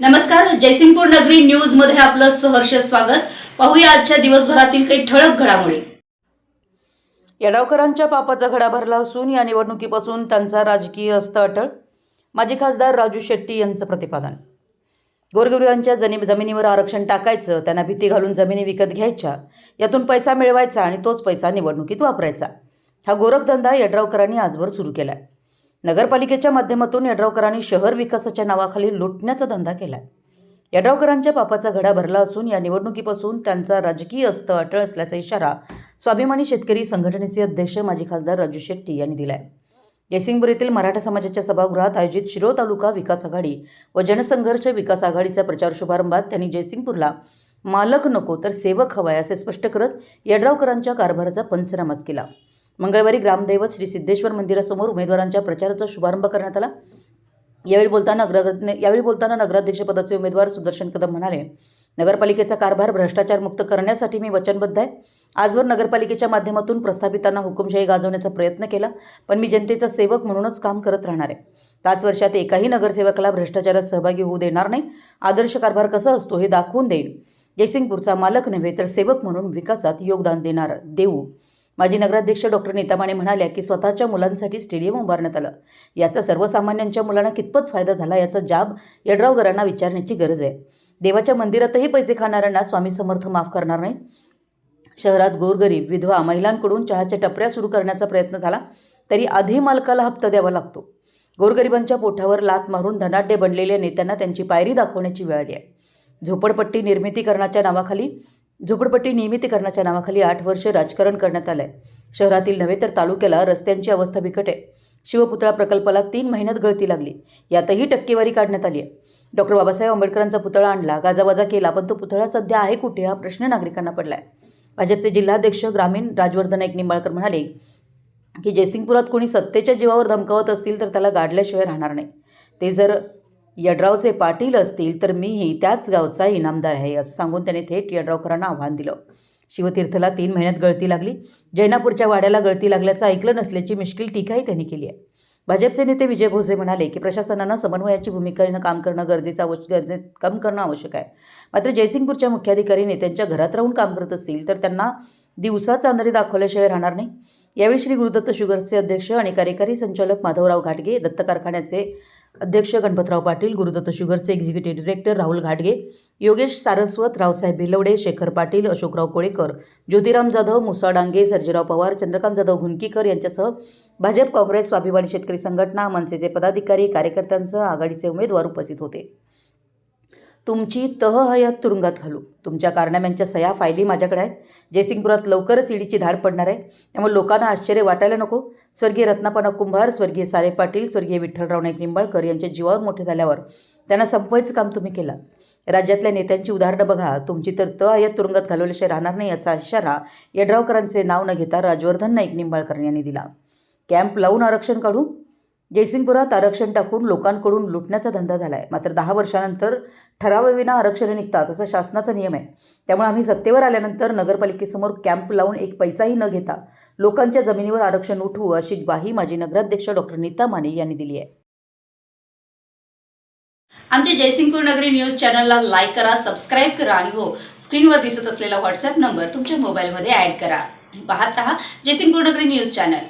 नमस्कार जयसिंगपूर नगरी न्यूजमध्ये आपलं सहर्ष स्वागत. पाहूया आजच्या दिवसभरातील काही ठळक घडामोडी. येडावकरांच्या पापाचा घडा भरला असून या निवडणुकीपासून त्यांचा राजकीय असतं अटळ. माजी खासदार राजू शेट्टी यांचं प्रतिपादन. गोरगरिबांच्या जनी जमिनीवर आरक्षण टाकायचं त्यांना भीती घालून जमिनी विकत घ्यायच्या यातून पैसा मिळवायचा आणि तोच पैसा निवडणुकीत वापरायचा. हा गोरखधंदा यड्रावकरांनी आजवर सुरू केला आहे नगरपालिकेच्या माध्यमातून यड्रावकरांनी शहर विकासाच्या नावाखाली लुटण्याचा धंदा केला यड्रावकरांच्या पापाचा घडा भरला असून या निवडणुकीपासून त्यांचा राजकीय अस्त अटळ असल्याचा इशारा स्वाभिमानी शेतकरी संघटनेचे अध्यक्ष माजी खासदार राजू शेट्टी यांनी दिलाय. जयसिंगपूर येथील मराठा समाजाच्या सभागृहात आयोजित शिरो तालुका विकास आघाडी व जनसंघर्ष विकास आघाडीचा प्रचार शुभारंभात त्यांनी जयसिंगपूरला मालक नको तर सेवक हवाय असे स्पष्ट करत यड्रावकरांच्या कारभाराचा पंचनामाच केला. मंगळवारी ग्रामदैवत श्री सिद्धेश्वर मंदिरासमोर उमेदवारांच्या प्रचाराचा शुभारंभ करण्यात आला. यावेळी बोलताना नगर यावेळी बोलताना नगराध्यक्षपदाचे उमेदवार सुदर्शन कदम म्हणाले नगरपालिकेचा कारभार भ्रष्टाचारमुक्त करण्यासाठी मी वचनबद्ध आहे. आजवर नगरपालिकेच्या माध्यमातून प्रस्थापितांना हुकुमशाही गाजवण्याचा प्रयत्न केला पण मी जनतेचा सेवक म्हणूनच काम करत राहणार आहे. पाच वर्षात एकाही नगरसेवकाला भ्रष्टाचारात सहभागी होऊ देणार नाही. आदर्श कारभार कसा असतो हे दाखवून देईल. जयसिंगपूरचा मालक नव्हे तर सेवक म्हणून विकासात योगदान देणार देऊ. माजी नगराध्यक्ष डॉक्टर नीतामाने म्हणाल्या की स्वतःच्या मुलांसाठी स्टेडियम उभारण्यात आलं. याचा सर्वसामान्यांच्या मुलांना कितपत फायदा झाला याचा जाब यड्रावकरांना विचारण्याची गरज आहे. देवाच्या मंदिरातही पैसे खाणाऱ्यांना स्वामी समर्थ माफ करणार नाही. शहरात गोरगरीब विधवा महिलांकडून चहाच्या टपऱ्या सुरू करण्याचा प्रयत्न झाला तरी आधी मालकाला हप्ता द्यावा लागतो. गोरगरिबांच्या पोठावर लात मारून धनाढ्य बनलेल्या नेत्यांना त्यांची पायरी दाखवण्याची वेळ आली आहे. झोपडपट्टी निर्मितीकरणाच्या नावाखाली झोपडपट्टी नियमितीकरणाच्या नावाखाली आठ वर्ष राजकारण करण्यात आलंय. शहरातील नव्हे तर तालुक्याला रस्त्यांची अवस्था बिकट आहे. शिवपुतळा प्रकल्पाला तीन महिन्यात गळती लागली. यातही टक्केवारी काढण्यात आली आहे. डॉक्टर बाबासाहेब आंबेडकरांचा पुतळा आणला गाजावाजा केला पण तो पुतळा सध्या आहे कुठे हा प्रश्न नागरिकांना पडला आहे भाजपचे जिल्हाध्यक्ष ग्रामीण राजवर्धन नाईक निंबाळकर म्हणाले की जयसिंगपुरात कोणी सत्तेच्या जीवावर धमकावत असतील तर त्याला गाडल्याशिवाय राहणार नाही. ते जर यड्रावचे पाटील असतील तर मीही त्याच गावचा इनामदार आहे असं सांगून त्याने थेट यड्रावकरांना आव्हान दिलं. शिवतीर्थला तीन महिन्यात गळती लागली. जैनापूरच्या वाड्याला गळती लागल्याचं ऐकलं नसल्याची मिश्किल टीकाही त्यांनी केली आहे. भाजपचे नेते विजय भोसे म्हणाले की प्रशासनानं समन्वयाची भूमिकेनं काम करणं गरजेचं आवश्यक गरजे काम करणं आवश्यक आहे. मात्र जयसिंगपूरच्या मुख्याधिकारी नेत्यांच्या घरात राहून काम करत असतील तर त्यांना दिवसा चांदणी दाखवल्याशिवाय राहणार नाही. यावेळी श्री गुरुदत्त शुगर्सचे अध्यक्ष आणि कार्यकारी संचालक माधवराव घाटगे दत्त कारखान्याचे अध्यक्ष गणपतराव पाटील गुरुदत्त शुगरचे एक्झिक्युटिव्ह डिरेक्टर राहुल घाटगे योगेश सारस्वत रावसाहेब भिलवडे शेखर पाटील अशोकराव कोळेकर ज्योतिराम जाधव मुसा डांगे सर्जेराव पवार चंद्रकांत जाधव घुनकीकर यांच्यासह भाजप काँग्रेस स्वाभिमानी शेतकरी संघटना मनसेचे पदाधिकारी कार्यकर्त्यांसह आघाडीचे उमेदवार उपस्थित होते. तुमची तह हयात तुरुंगात घालू. तुमच्या कारनाम्यांच्या सह्या फायली माझ्याकडे आहेत. जयसिंगपुरात लवकरच ईडीची धाड पडणार आहे. त्यामुळे लोकांना आश्चर्य वाटायला नको. स्वर्गीय रत्नापना कुंभार स्वर्गीय सारे पाटील स्वर्गीय विठ्ठलराव नाईक निंबाळकर यांच्या जीवावर मोठे झाल्यावर त्यांना संपवायचं काम तुम्ही केलं. राज्यातल्या नेत्यांची उदाहरणं बघा. तुमची तर त हयात तुरुंगात घालवल्याशिवाय राहणार नाही असा इशारा यड्रावकरांचे नाव न घेता राजवर्धन नाईक निंबाळकर यांनी दिला. कॅम्प लावून आरक्षण काढू. जयसिंगपुरात आरक्षण टाकून लोकांकडून लुटण्याचा धंदा झाला आहे मात्र दहा वर्षानंतर ठरावाविना आरक्षण निघतात असा शासनाचा नियम आहे. त्यामुळे आम्ही सत्तेवर आल्यानंतर नगरपालिकेसमोर कॅम्प लावून एक पैसाही न घेता लोकांच्या जमिनीवर आरक्षण उठवू अशी ग्वाही माजी नगराध्यक्ष डॉक्टर नीता माने यांनी दिली आहे. आमच्या जयसिंगपूर नगरी न्यूज चॅनलला लाईक करा सबस्क्राईब करा आणि हो स्क्रीनवर दिसत असलेला व्हॉट्सअप नंबर तुमच्या मोबाईलमध्ये ऍड करा. पाहत रहा जयसिंगपूर नगरी न्यूज चॅनल.